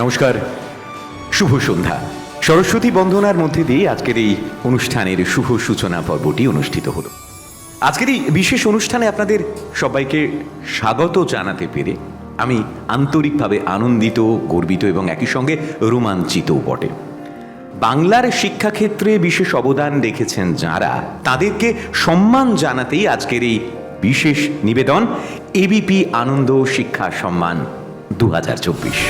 নমস্কার, শুভ সন্ধ্যা। সরস্বতী বন্দনার মধ্যে দিয়ে আজকের এই অনুষ্ঠানের শুভ সূচনা পর্বটি অনুষ্ঠিত হলো। আজকের এই বিশেষ অনুষ্ঠানে আপনাদের সবাইকে স্বাগত জানাতে পেরে আমি আন্তরিকভাবে আনন্দিত, গর্বিত এবং একই সঙ্গে রোমাঞ্চিতও বটে। বাংলার শিক্ষাক্ষেত্রে বিশেষ অবদান রেখেছেন যারা, তাদেরকে সম্মান জানাতেই আজকের এই বিশেষ নিবেদন, এবিপি আনন্দ শিক্ষা সম্মান দু হাজার চব্বিশ।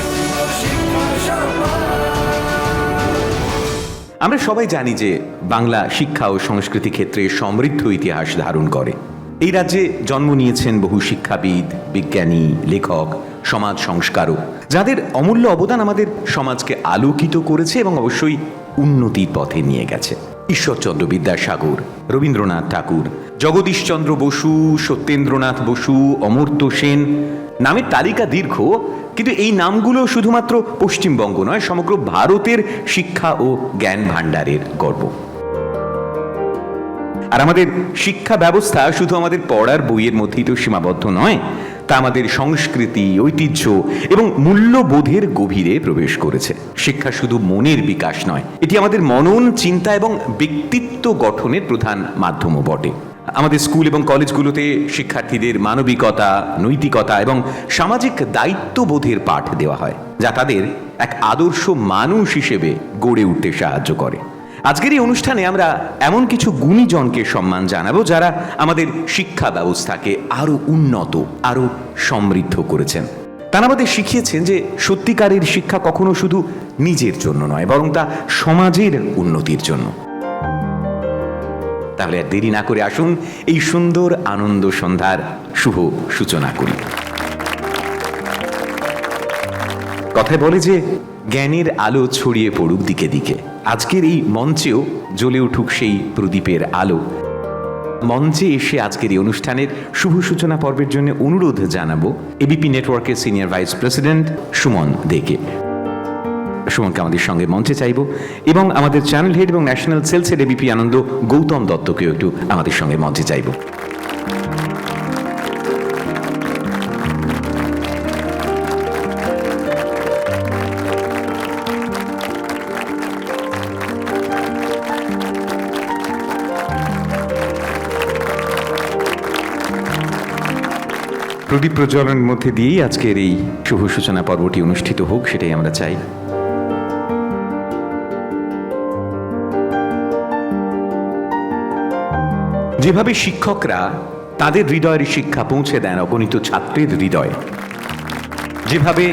আমরা সবাই জানি যে বাংলা শিক্ষা ও সংস্কৃতি ক্ষেত্রে সমৃদ্ধ ইতিহাস ধারণ করে। এই রাজ্যে জন্ম নিয়েছেন বহু শিক্ষাবিদ, বিজ্ঞানী, লেখক, সমাজ সংস্কারক, যাদের অমূল্য অবদান আমাদের সমাজকে আলোকিত করেছে এবং অবশ্যই উন্নতির পথে নিয়ে গেছে। ঈশ্বরচন্দ্র বিদ্যাসাগর, রবীন্দ্রনাথ ঠাকুর, জগদীশচন্দ্র বসু, সত্যেন্দ্রনাথ বসু, অমর্ত্য সেন নামের তালিকা দীর্ঘ, কিন্তু এই নামগুলো শুধুমাত্র পশ্চিমবঙ্গ নয়, সমগ্র ভারতের শিক্ষা ও জ্ঞান ভাণ্ডারের গর্ব। আর আমাদের শিক্ষা ব্যবস্থা শুধু আমাদের পড়ার বইয়ের মধ্যেই তো সীমাবদ্ধ নয়, তা আমাদের সংস্কৃতি, ঐতিহ্য এবং মূল্যবোধের গভীরে প্রবেশ করেছে। শিক্ষা শুধু মনের বিকাশ নয়, এটি আমাদের মনন, চিন্তা এবং ব্যক্তিত্ব গঠনের প্রধান মাধ্যমও বটে। আমাদের স্কুল এবং কলেজগুলোতে শিক্ষার্থীদের মানবিকতা, নৈতিকতা এবং সামাজিক দায়িত্ববোধের পাঠ দেওয়া হয়, যা তাদের এক আদর্শ মানুষ হিসেবে গড়ে উঠতে সাহায্য করে। আজকের এই অনুষ্ঠানে আমরা এমন কিছু গুণীজনকে সম্মান জানাব যারা আমাদের শিক্ষা ব্যবস্থাকে আরও উন্নত, আরও সমৃদ্ধ করেছেন। তারা আমাদের শিখিয়েছেন যে সত্যিকারের শিক্ষা কখনো শুধু নিজের জন্য নয়, বরং তা সমাজের উন্নতির জন্য। তাহলে আর দেরি না করে আসুন এই সুন্দর আনন্দ সন্ধ্যার শুভ সূচনা করি। কথায় বলে যে, জ্ঞানের আলো ছড়িয়ে পড়ুক দিকে দিকে। আজকের এই মঞ্চেও জ্বলে উঠুক সেই প্রদীপের আলো। মঞ্চে এসে আজকের এই অনুষ্ঠানের শুভ সূচনা পর্বের জন্য অনুরোধ জানাব। এবিপি নেটওয়ার্কের সিনিয়র ভাইস প্রেসিডেন্ট সুমন দেকে। সুমনকে আমাদের সঙ্গে মঞ্চে চাইব। এবং আমাদের চ্যানেল হেড এবং ন্যাশনাল সেলসের এবিপি আনন্দ, গৌতম দত্তকেও একটু আমাদের সঙ্গে মঞ্চে চাইব। প্রদীপ প্রজ্বলনের মধ্যে দিয়েই আজকের এই শুভ সূচনা পর্বটি অনুষ্ঠিত হোক, সেটাই আমরা চাই। যেভাবে শিক্ষকরা তাদের হৃদয়ের শিক্ষা পৌঁছে দেন অগণিত ছাত্রের হৃদয়ে, যেভাবে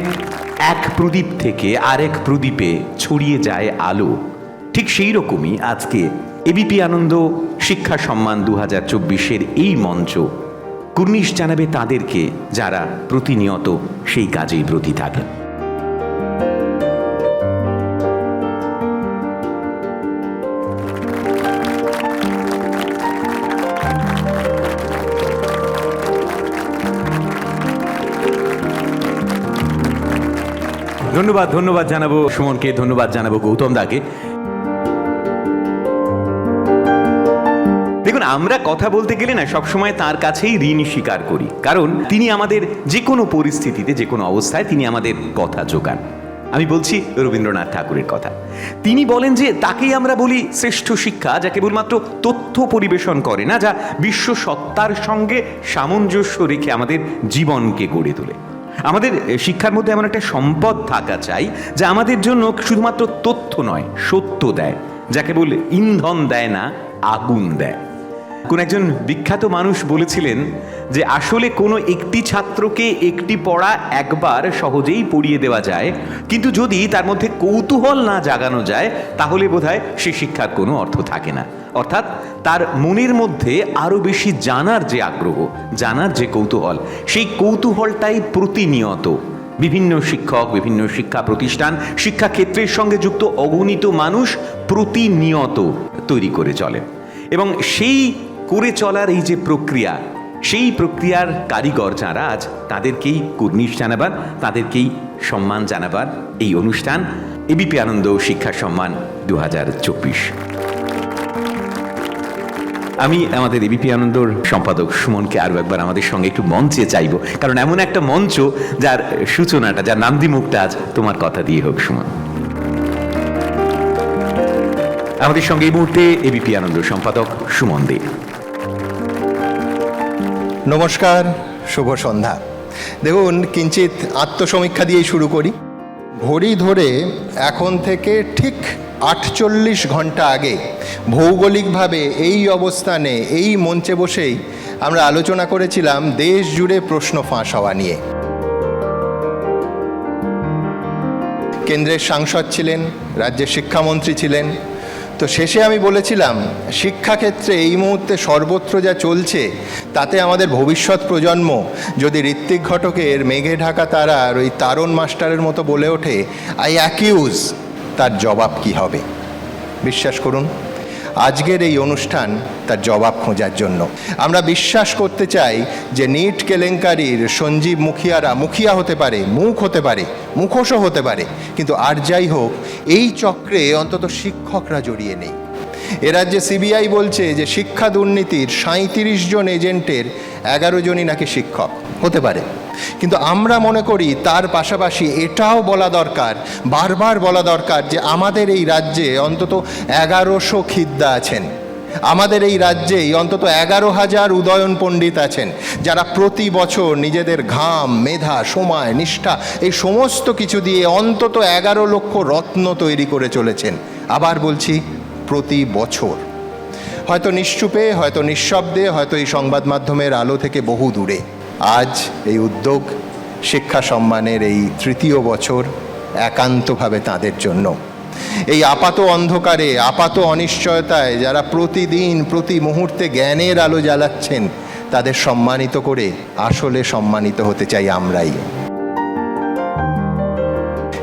এক প্রদীপ থেকে আরেক প্রদীপে ছড়িয়ে যায় আলো, ঠিক সেই রকমই আজকে এবিপি আনন্দ শিক্ষা সম্মান দু হাজার চব্বিশের এই মঞ্চ কুর্নিশ জানাবে তাদেরকে যারা প্রতিনিয়ত সেই কাজেই ব্রতী থাকেন। ধন্যবাদ ধন্যবাদ জানাব। সুমনকে ধন্যবাদ জানাব গৌতম দাকে। দেখুন, আমরা কথা বলতে গেলে না, সবসময় তার কাছেই ঋণ স্বীকার করি। কারণ তিনি আমাদের যে কোনো পরিস্থিতিতে, যে কোনো অবস্থায় তিনি আমাদের কথা যোগান। আমি বলছি রবীন্দ্রনাথ ঠাকুরের কথা। তিনি বলেন যে, তাকেই আমরা বলি শ্রেষ্ঠ শিক্ষা, যা কেবলমাত্র তথ্য পরিবেশন করে না, যা বিশ্ব সত্তার সঙ্গে সামঞ্জস্য রেখে আমাদের জীবনকে গড়ে তোলে। আমাদের শিক্ষার মধ্যে এমন একটা সম্পদ থাকা চাই যা আমাদের জন্য শুধুমাত্র তথ্য নয়, সত্য দেয়, যাকে বলে ইন্ধন দেয় না, আগুন দেয়। কোন একজন বিখ্যাত মানুষ বলেছিলেন যে আসলে কোনো একটি ছাত্রকে একটি পড়া একবার সহজেই পড়িয়ে দেওয়া যায়, কিন্তু যদি তার মধ্যে কৌতূহল না জাগানো যায়, তাহলে বোধহয় সে শিক্ষার কোনো অর্থ থাকে না। অর্থাৎ তার মনের মধ্যে আরও বেশি জানার যে আগ্রহ, জানার যে কৌতূহল, সেই কৌতূহলটাই প্রতিনিয়ত বিভিন্ন শিক্ষক, বিভিন্ন শিক্ষা প্রতিষ্ঠান শিক্ষাক্ষেত্রের সঙ্গে যুক্ত অগণিত মানুষ প্রতিনিয়ত তৈরি করে চলে। এবং সেই করে চলার এই যে প্রক্রিয়া, সেই প্রক্রিয়ার কারিগর যারা আজ তাদেরকেই কুর্নিশ জানাবার, তাদেরকেই সম্মান জানাবার এই অনুষ্ঠান। এবিপি আনন্দ শিক্ষা সম্মান দু হাজার চব্বিশ। আমি আমাদের এবিপি আনন্দর সম্পাদক সুমনকে আরও একবার আমাদের সঙ্গে একটু মঞ্চে চাইব, কারণ এমন একটা মঞ্চ যার সূচনাটা, যার নান্দি মুখটা আজ তোমার কথা দিয়ে হোক, সুমন। আমাদের সঙ্গে এই মুহূর্তে এবিপি আনন্দ সম্পাদক সুমন দে। নমস্কার, শুভ সন্ধ্যা। দেখুন কিঞ্চিত আত্মসমীক্ষা দিয়েই শুরু করি। ঘড়ি ধরে এখন থেকে ঠিক আটচল্লিশ ঘণ্টা আগে ভৌগোলিকভাবে এই অবস্থানে, এই মঞ্চে বসেই আমরা আলোচনা করেছিলাম দেশ জুড়ে প্রশ্ন ফাঁস হওয়া নিয়ে। কেন্দ্রের সাংসদ ছিলেন, রাজ্যের শিক্ষামন্ত্রী ছিলেন তো শেষে আমি বলেছিলাম, শিক্ষাক্ষেত্রে এই মুহূর্তে সর্বত্র যা চলছে, তাতে আমাদের ভবিষ্যৎ প্রজন্ম, যদি ঋত্বিক ঘটকের মেঘে ঢাকা তারার ওই তারণ মাস্টারের মতো বলে ওঠে আই অ্যাকিউজ তার জবাব কি হবে? বিশ্বাস করুন। আজকের এই অনুষ্ঠান তার জবাব খোঁজার জন্য। আমরা বিশ্বাস করতে চাই যে নিট কেলেঙ্কারির সঞ্জীব মুখিয়ারা মুখিয়া হতে পারে, মুখ হতে পারে, মুখোশও হতে পারে। কিন্তু আর যাই হোক, এই চক্রে অন্তত শিক্ষকরা জড়িয়ে নেই। এ রাজ্যে সিবিআই বলছে যে শিক্ষা দুর্নীতির সাঁত্রিশ জন এজেন্টের এগারো জনই নাকি শিক্ষক। হতে পারে। কিন্তু আমরা মনে করি তার পাশাপাশি এটাও বলা দরকার, বারবার বলা দরকার যে আমাদের এই রাজ্যে অন্তত এগারোশো খিদ্দা আছেন। আমাদের এই রাজ্যেই অন্তত এগারো হাজার উদয়ন পণ্ডিত আছেন, যারা প্রতি বছর নিজেদের ঘাম, মেধা, সময়, নিষ্ঠা এই সমস্ত কিছু দিয়ে অন্তত এগারো লক্ষ রত্ন তৈরি করে চলেছেন। আবার বলছি, প্রতি বছর। হয়তো নিশ্চুপে, হয়তো নিঃশব্দে, হয়তো এই সংবাদ মাধ্যমের আলো থেকে বহু দূরে। আজ এই উদ্যোগ শিক্ষা সম্মানের এই তৃতীয় বছর একান্তভাবে তাদের জন্য। এই আপাত অন্ধকারে, আপাত অনিশ্চয়তায় যারা প্রতিদিন, প্রতি মুহূর্তে জ্ঞানের আলো জ্বালাচ্ছেন, তাদের সম্মানিত করে আসলে সম্মানিত হতে চাই আমরাই।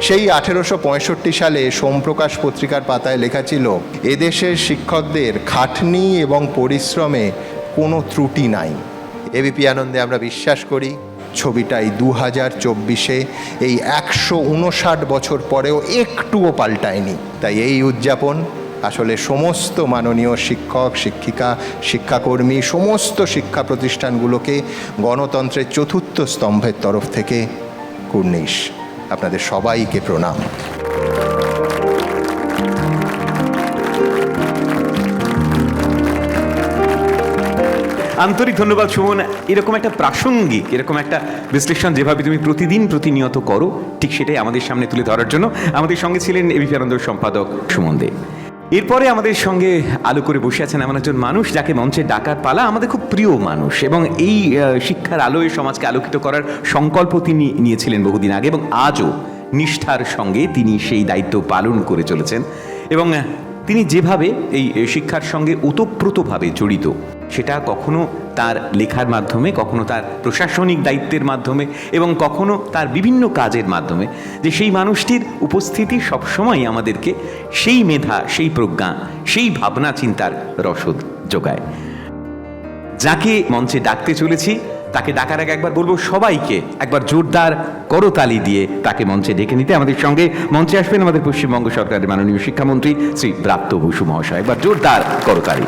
সেই আঠেরোশো পঁয়ষট্টি সালে সোমপ্রকাশ পত্রিকার পাতায় লেখা ছিল এদেশের শিক্ষকদের খাটনি এবং পরিশ্রমে কোনো ত্রুটি নাই। এবিপি আনন্দে আমরা বিশ্বাস করি ছবিটাই দু হাজার চব্বিশে এই একশো উনষাট বছর পরেও একটুও পাল্টায়নি। তাই এই উদযাপন আসলে সমস্ত মাননীয় শিক্ষক, শিক্ষিকা, শিক্ষাকর্মী, সমস্ত শিক্ষা প্রতিষ্ঠানগুলোকে গণতন্ত্রের চতুর্থ স্তম্ভের তরফ থেকে কুর্নিশ। আপনাদের সবাইকে প্রণাম। আন্তরিক ধন্যবাদ সুমন। এরকম একটা প্রাসঙ্গিক, এরকম একটা বিশ্লেষণ যেভাবে তুমি প্রতিদিন প্রতিনিয়ত করো, ঠিক সেটাই আমাদের সামনে তুলে ধরার জন্য আমাদের সঙ্গে ছিলেন এবিপি আনন্দ সম্পাদক সুমন দে। এরপরে আমাদের সঙ্গে আলো করে বসে আছেন এমন একজন মানুষ যাকে মঞ্চে ডাকার পালা আমাদের খুব প্রিয় মানুষ এবং এই শিক্ষার আলোয় সমাজকে আলোকিত করার সংকল্প তিনি নিয়েছিলেন বহুদিন আগে এবং আজও নিষ্ঠার সঙ্গে তিনি সেই দায়িত্ব পালন করে চলেছেন এবং তিনি যেভাবে এই শিক্ষার সঙ্গে ওতপ্রোতভাবে জড়িত সেটা কখনো তার লেখার মাধ্যমে, কখনো তার প্রশাসনিক দায়িত্বের মাধ্যমে এবং কখনো তার বিভিন্ন কাজের মাধ্যমে যে সেই মানুষটির উপস্থিতি সবসময় আমাদেরকে সেই মেধা, সেই প্রজ্ঞা, সেই ভাবনা চিন্তার রসদ যোগায়। যাকে মঞ্চে ডাকতে চলেছি, তাকে ডাকার আগে একবার বলব সবাইকে একবার জোরদার করতালি দিয়ে তাকে মঞ্চে ডেকে নিতে। আমাদের সঙ্গে মঞ্চে আসবেন আমাদের পশ্চিমবঙ্গ সরকারের মাননীয় শিক্ষামন্ত্রী শ্রী ব্রাত্য বসু মহাশয়। একবার জোরদার করতালি।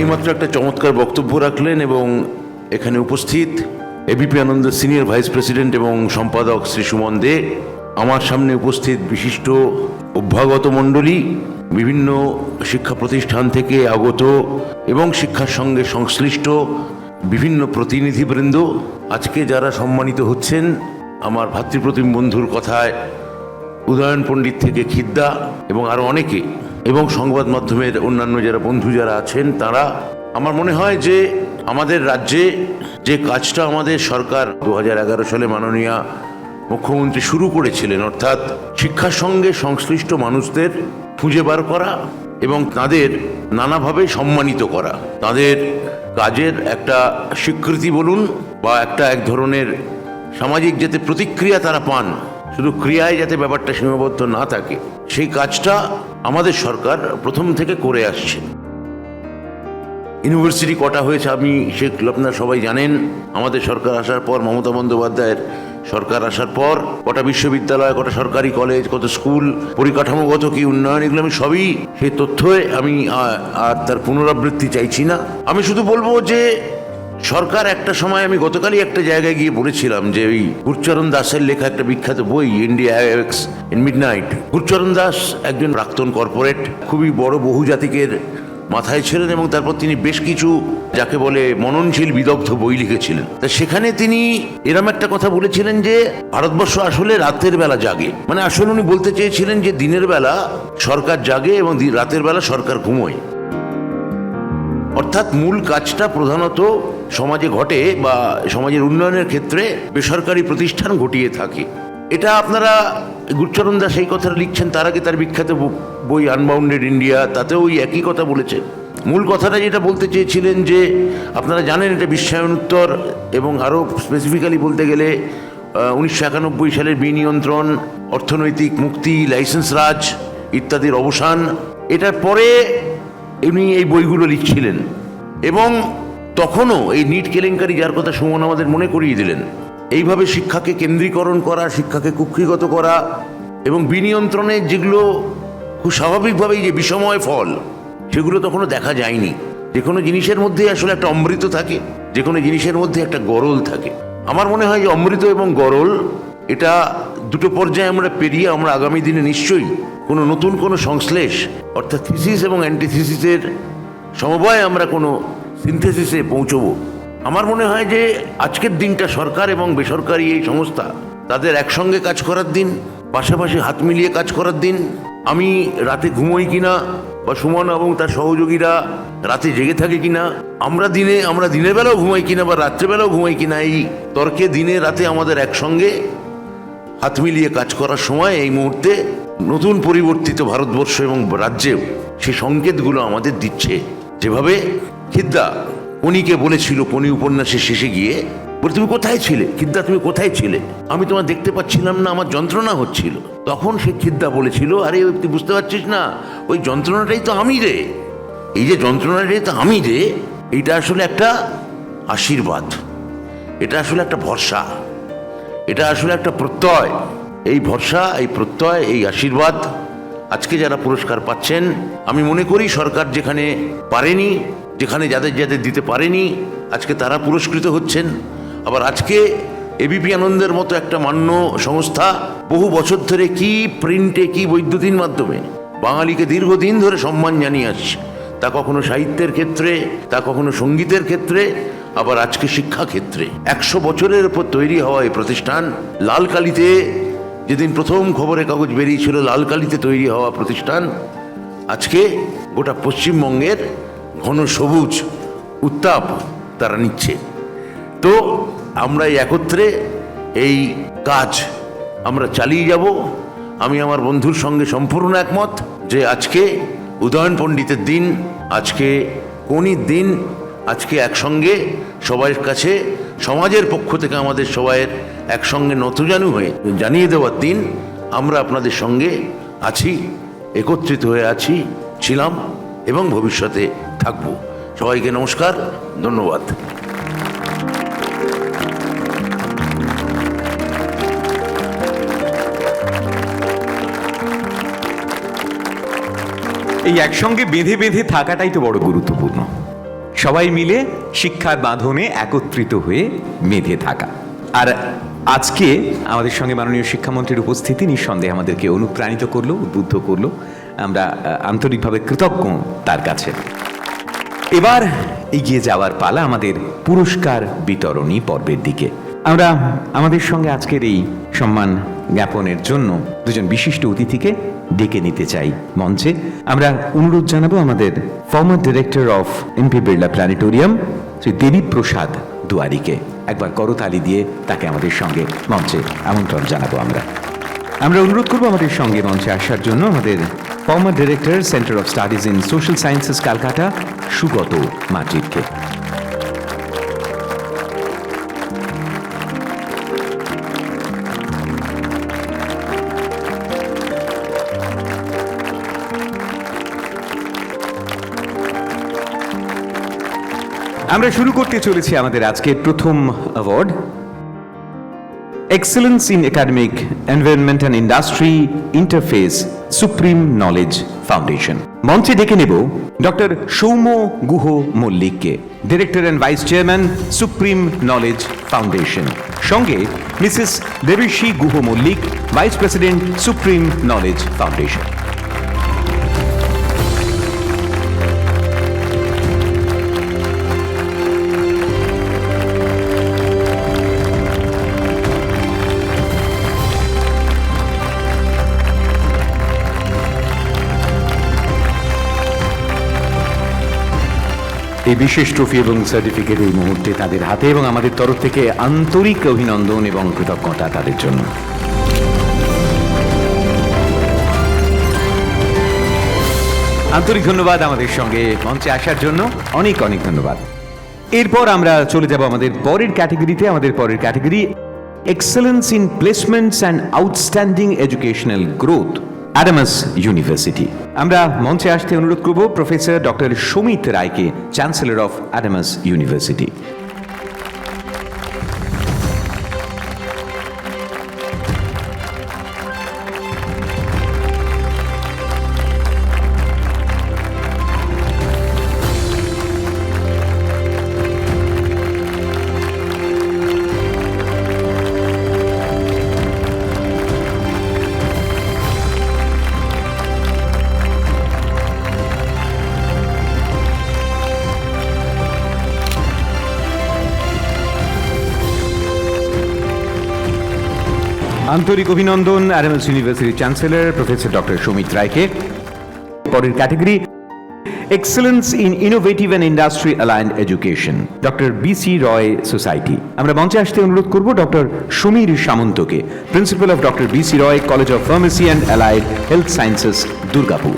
এইমাত্র একটা চমৎকার বক্তব্য রাখলেন এবং এখানে উপস্থিত ABP Ananda senior vice president এবং সম্পাদক শ্রী সুমন দে, আমার সামনে উপস্থিত বিশিষ্ট অভ্যাগত মণ্ডলী, বিভিন্ন শিক্ষা প্রতিষ্ঠান থেকে আগত এবং শিক্ষার সঙ্গে সংশ্লিষ্ট বিভিন্ন প্রতিনিধিবৃন্দ, আজকে যারা সম্মানিত হচ্ছেন, আমার ভাতৃপ্রতিম বন্ধুর কথায় উদয়ন পণ্ডিত থেকে খিদ্দা এবং আরও অনেকে। এবং সংবাদ মাধ্যমের অন্যান্য যারা বন্ধু যারা আছেন, তারা আমার মনে হয় যে আমাদের রাজ্যে যে কাজটা আমাদের সরকার দু হাজার এগারো সালে মাননীয় মুখ্যমন্ত্রী শুরু করেছিলেন, অর্থাৎ শিক্ষার সঙ্গে সংশ্লিষ্ট মানুষদের খুঁজে বার করা এবং তাদের নানাভাবে সম্মানিত করা। তাদের কাজের একটা স্বীকৃতি বলুন বা একটা এক ধরনের সামাজিক যাতে প্রতিক্রিয়া তারা পান শুধু ক্রিয়ায় যাতে ব্যাপারটা সীমাবদ্ধ না থাকে, সেই কাজটা আমাদের সরকার প্রথম থেকে করে আসছে। ইউনিভার্সিটি কটা হয়েছে আমি সেগুলো আপনারা সবাই জানেন। আমাদের সরকার আসার পর, মমতা বন্দ্যোপাধ্যায়ের সরকার আসার পর, কটা বিশ্ববিদ্যালয়, কটা সরকারি কলেজ, কত স্কুল, পরিকাঠামোগত কি উন্নয়ন, এগুলো আমি সবই সেই তথ্যে আমি আর তার পুনরাবৃত্তি চাইছি না। আমি শুধু বলব যে সরকার একটা সময় আমি গতকালই একটা জায়গায় গিয়ে পড়েছিলাম যে ওই গুরচরণ দাসের লেখা একটা বিখ্যাত বই India ex in midnight Gurcharan Das একজন প্রাক্তন কর্পোরেট, খুবই বড় বহুজাতিকের মাথায় ছিলেন এবং তারপর তিনি বেশ কিছু যাকে বলে মননশীল বিদগ্ধ বই লিখেছিলেন। তা সেখানে তিনি এরম একটা কথা বলেছিলেন যে, ভারতবর্ষ আসলে রাতের বেলা জাগে। মানে আসলে উনি বলতে চেয়েছিলেন যে দিনের বেলা সরকার জাগে এবং রাতের বেলা সরকার ঘুমোয়। অর্থাৎ মূল কাজটা প্রধানত সমাজে ঘটে বা সমাজের উন্নয়নের ক্ষেত্রে বেসরকারি প্রতিষ্ঠান ঘটিয়ে থাকে। এটা আপনারা গুরচরণ দাস এই কথাটা লিখছেন, তার আগে তার বিখ্যাত বই আনবাউন্ডেড ইন্ডিয়া তাতেও ওই একই কথা বলেছে। মূল কথাটা যেটা বলতে চেয়েছিলেন যে, আপনারা জানেন এটা বিশ্বায়নোত্তর এবং আরও স্পেসিফিক্যালি বলতে গেলে উনিশশো একানব্বই সালের বিনিয়ন্ত্রণ অর্থনৈতিক মুক্তি, লাইসেন্স রাজ ইত্যাদির অবসান। এটার পরে উনি এই বইগুলো লিখছিলেন। এবং তখনও এই নিট কেলেঙ্কারি যার কথা সুমন আমাদের মনে করিয়ে দিলেন, এইভাবে শিক্ষাকে কেন্দ্রীকরণ করা, শিক্ষাকে কুক্ষিগত করা এবং বিনিয়ন্ত্রণে যেগুলো খুব স্বাভাবিকভাবেই যে বিষময় ফল, সেগুলো তখনও দেখা যায়নি। যে কোনো জিনিসের মধ্যে আসলে একটা অমৃত থাকে, যে কোনো জিনিসের মধ্যে একটা গরল থাকে। আমার মনে হয় যে অমৃত এবং গরল, এটা দুটো পর্যায়ে আমরা পেরিয়ে আমরা আগামী দিনে নিশ্চয়ই কোনো নতুন কোনো সংশ্লেষ, অর্থাৎ থিসিস এবং অ্যান্টিথিসিসের সমবায় আমরা কোনো সিনথেসিসে পৌঁছবো। আমার মনে হয় যে আজকের দিনটা সরকার এবং বেসরকারি এই সংস্থা, তাদের একসঙ্গে কাজ করার দিন, পাশাপাশি হাত মিলিয়ে কাজ করার দিন। আমি রাতে ঘুমোই কিনা, বা সুমন এবং তার সহযোগীরা রাতে জেগে থাকে কিনা, আমরা দিনে, আমরা দিনের বেলাও ঘুমাই কিনা, বা রাত্রেবেলাও ঘুমাই কিনা, এই তর্কে দিনে, রাতে আমাদের একসঙ্গে হাত মিলিয়ে কাজ করার সময় এই মুহূর্তে নতুন পরিবর্তিত ভারতবর্ষ এবং রাজ্যেও সেই সংকেতগুলো আমাদের দিচ্ছে। যেভাবে খিদ্দা কনিকে বলেছিল কনি উপন্যাসের শেষে গিয়ে, বলে, তুমি কোথায় ছিলে? খিদ্দা, তুমি কোথায় ছিলে? আমি তোমার দেখতে পাচ্ছিলাম না, আমার যন্ত্রণা হচ্ছিল। তখন সে খিদ্দা বলেছিল, আরে, তুই বুঝতে পারছিস না, ওই যন্ত্রণাটাই তো আমি রে। এই যে যন্ত্রণাটাই তো আমি রে এইটা আসলে একটা আশীর্বাদ। এটা আসলে একটা ভরসা। এটা আসলে একটা প্রত্যয়। এই ভরসা, এই প্রত্যয়, এই আশীর্বাদ আজকে যারা পুরস্কার পাচ্ছেন, আমি মনে করি সরকার যেখানে পারেনি, যেখানে যাদের যাদের দিতে পারেনি, আজকে তারা পুরস্কৃত হচ্ছেন। আবার আজকে এবিপি আনন্দের মতো একটা মান্য সংস্থা বহু বছর ধরে কি প্রিন্টে, কি বৈদ্যুতিন মাধ্যমে বাঙালিকে দীর্ঘদিন ধরে সম্মান জানিয়ে আসছে। তা কখনো সাহিত্যের ক্ষেত্রে, তা কখনো সঙ্গীতের ক্ষেত্রে, আবার আজকে শিক্ষা ক্ষেত্রে একশো বছরের উপর তৈরি হওয়া এই প্রতিষ্ঠান লালকালিতে যেদিন প্রথম খবরের কাগজ বেরিয়েছিল লালকালিতে তৈরি হওয়া প্রতিষ্ঠান, আজকে গোটা পশ্চিমবঙ্গের ঘন সবুজ উত্তাপ তারা নিচ্ছে। তো আমরা একত্রে এই কাজ আমরা চালিয়ে যাব। আমি আমার বন্ধুর সঙ্গে সম্পূর্ণ একমত যে আজকে উদয়ন পণ্ডিতের দিন, আজকে কোনির দিন আজকে একসঙ্গে সবার কাছে, সমাজের পক্ষ থেকে আমাদের সবাইয়ের একসঙ্গে নতজানু হয়ে জানিয়ে দেওয়ার দিন আমরা আপনাদের সঙ্গে আছি, একত্রিত হয়ে আছি, ছিলাম এবং ভবিষ্যতে থাকব। সবাইকে নমস্কার, ধন্যবাদ। এই একসঙ্গে বেঁধে বেঁধে থাকাটাই তো বড় গুরুত্বপূর্ণ। সবাই মিলে শিক্ষার বাঁধনে একত্রিত হয়ে বেঁধে থাকা। আর আজকে আমাদের সঙ্গে মাননীয় শিক্ষামন্ত্রীর উপস্থিতি নিঃসন্দেহে আমাদেরকে অনুপ্রাণিত করল, উদ্বুদ্ধ করল। আমরা আন্তরিকভাবে কৃতজ্ঞ তার কাছে। এবার এগিয়ে যাওয়ার পালা আমাদের পুরস্কার বিতরণী পর্বের দিকে। আমরা আমাদের সঙ্গে আজকের এই সম্মান জ্ঞাপনের জন্য দুজন বিশিষ্ট অতিথিকে ডেকে নিতে চাই মঞ্চে। আমরা অনুরোধ জানাব আমাদের former director of MP Birla planetarium Shri Debi Prasad দুয়ারিকে। একবার করতালি দিয়ে তাকে আমাদের সঙ্গে মঞ্চে আমন্ত্রণ জানাব আমরা। আমরা অনুরোধ করব আমাদের সঙ্গে মঞ্চে আসার জন্য আমাদের former director centre of studies in social sciences Calcutta Sugata মাজিদকে। আমরা শুরু করতে চলেছি আমাদের আজকের প্রথম award excellence in academic environment and industry interface Supreme Knowledge Foundation মঞ্চে ডেকে নেব doctor Soumya Guha মল্লিককে director and vice chairman Supreme Knowledge Foundation সঙ্গে Mrs Debashree Guha Mallick vice president Supreme Knowledge Foundation এই বিশেষ ট্রফি এবং সার্টিফিকেট এই মুহূর্তে তাদের হাতে এবং আমাদের তরফ থেকে আন্তরিক অভিনন্দন এবং কৃতজ্ঞতা তাদের জন্য। আন্তরিক ধন্যবাদ আমাদের সঙ্গে মঞ্চে আসার জন্য। অনেক অনেক ধন্যবাদ। এরপর আমরা চলে যাব আমাদের পরের ক্যাটাগরিতে। আমাদের পরের category excellence in placements and outstanding educational growth Adamas University আমরা মঞ্চে আসতে অনুরোধ করব প্রফেসর ডক্টর সুমিত রায়কে চ্যান্সেলর অফ অ্যাডামাস ইউনিভার্সিটি আন্তরিক অভিনন্দন অ্যানিমেলস ইউনিভার্সিটির চ্যান্সেলর প্রফেসর ডক্টর সুমিত রায়কে। পরের category excellence in innovative and industry aligned education doctor B C Roy society. আমরা মঞ্চে আসতে অনুরোধ করব doctor Samir সামন্তকে, principal of doctor B C Roy college of pharmacy and allied health sciences, Durgapur.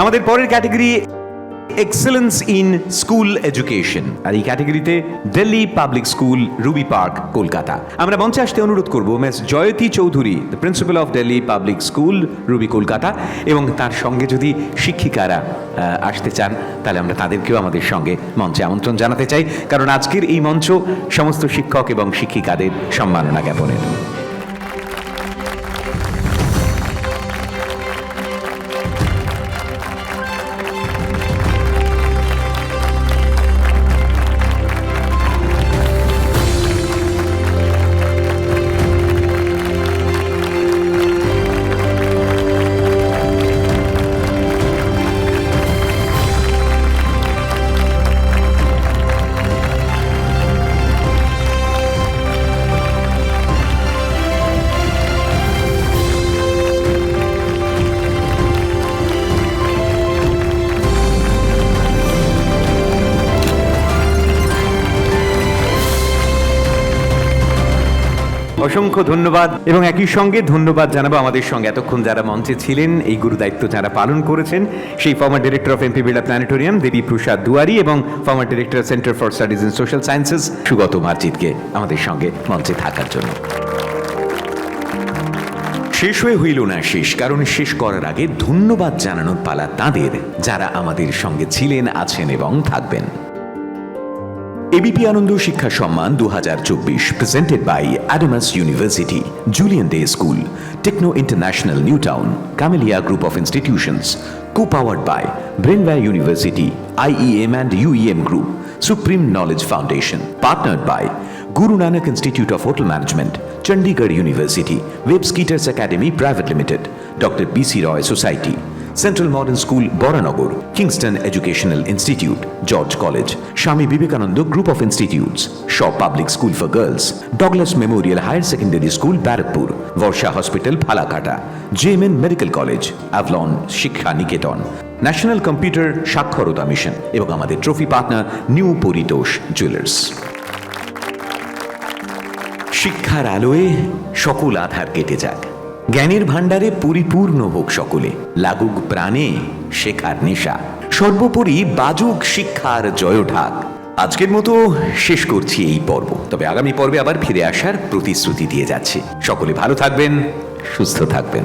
আমাদের পরের category excellence in school education আর এই ক্যাটাগরিতে Delhi Public School Ruby Park Kolkata আমরা মঞ্চে আসতে অনুরোধ করব Miss Jayati Chowdhury the principal of Delhi Public School Ruby Kolkata এবং তার সঙ্গে যদি শিক্ষিকারা আসতে চান, তাহলে আমরা তাদেরকেও আমাদের সঙ্গে মঞ্চে আমন্ত্রণ জানাতে চাই। কারণ আজকের এই মঞ্চ সমস্ত শিক্ষক এবং শিক্ষিকাদের সম্মাননা জ্ঞাপনের। অসংখ্য ধন্যবাদ এবং একই সঙ্গে ধন্যবাদ জানাব আমাদের সঙ্গে এতক্ষণ যারা মঞ্চে ছিলেন, এই গুরু দায়িত্ব যারা পালন করেছেন, সেই former director of MP Birla planetarium Debi Prasad Duari এবং former director centre for studies in social sciences Sugata মার্জিতকে আমাদের সঙ্গে মঞ্চে থাকার জন্য। শেষ হয়ে হইল না শেষ, কারণ শেষ করার আগে ধন্যবাদ জানানোর পালা তাদের, যারা আমাদের সঙ্গে ছিলেন, আছেন এবং থাকবেন। এবিপি আনন্দ শিক্ষা সম্মান দু হাজার চব্বিশ presented by Adamas University Julian Day School Techno International New Town Camellia group of institutions co powered by Brainware University IEM and UEM group Supreme Knowledge Foundation partnered by Guru Nanak institute of hotel management Chandigarh university Webskitters academy private limited doctor B C Roy society Central Modern School Baranagar Kingston educational institute George college Swami Vivekananda group of institutes Shaw public school for girls Douglas Memorial Higher Secondary School Barrackpore Barsha hospital Falakata JMN medical college Avalon Shiksha Niketan national computer Saksharta mission এবং আমাদের trophy partner new Paritosh jewellers শিক্ষার আলোয় সকল আধার কেটে যাক। জ্ঞানের ভাণ্ডারে পরিপূর্ণ হোক সকলে, লাগুক প্রাণে শেখার নেশা। সর্বোপরি বাজুক শিক্ষার জয় ঢাক আজকের মতো শেষ করছি এই পর্ব। তবে আগামী পর্বে আবার ফিরে আসার প্রতিশ্রুতি দিয়ে যাচ্ছে। সকলে ভালো থাকবেন, সুস্থ থাকবেন।